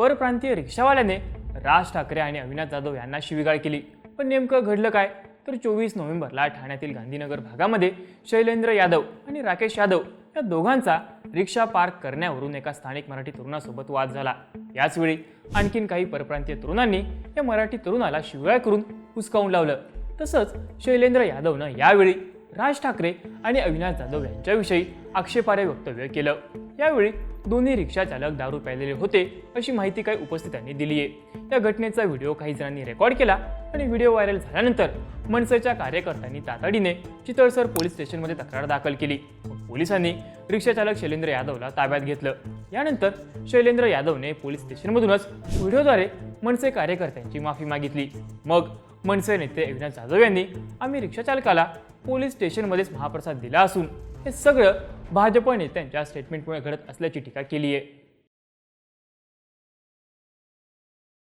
परप्रांतीय रिक्षावाल्याने राज ठाकरे आणि अविनाश जाधव यांना शिवीगाळ केली. पण नेमकं घडलं काय? तर चोवीस नोव्हेंबरला ठाण्यातील गांधीनगर भागामध्ये शैलेंद्र यादव आणि राकेश यादव या दोघांचा रिक्षा पार्क करण्यावरून एका स्थानिक मराठी तरुणासोबत वाद झाला. याचवेळी आणखीन काही परप्रांतीय तरुणांनी या मराठी तरुणाला शिवाय करून हुसकावून लावलं. तसंच शैलेंद्र यादवनं यावेळी राज ठाकरे आणि अविनाश जाधव यांच्याविषयी आक्षेपार्ह वक्तव्य केलं. यावेळी दोन्ही रिक्षा चालक दारू प्यालेले होते अशी माहिती काही उपस्थितांनी दिली आहे या घटनेचा व्हिडिओ काही जणांनी रेकॉर्ड केला आणि व्हिडिओ व्हायरल झाल्यानंतर मनसेच्या कार्यकर्त्यांनी तातडीने चितळसर पोलीस स्टेशनमध्ये तक्रार दाखल केली. पोलिसांनी रिक्षाचालक शैलेंद्र यादवला ताब्यात घेतलं. यानंतर शैलेंद्र यादवने पोलीस स्टेशनमधूनच व्हिडिओद्वारे मनसे कार्यकर्त्यांची माफी मागितली. मग मनसे नेते एकनाथ जाधव यांनी आम्ही रिक्षाचालकाला पोलीस स्टेशनमध्येच महाप्रसाद दिला असून हे सगळं भाजपने त्यांच्या स्टेटमेंटमुळे घडत असल्याची टीका केली आहे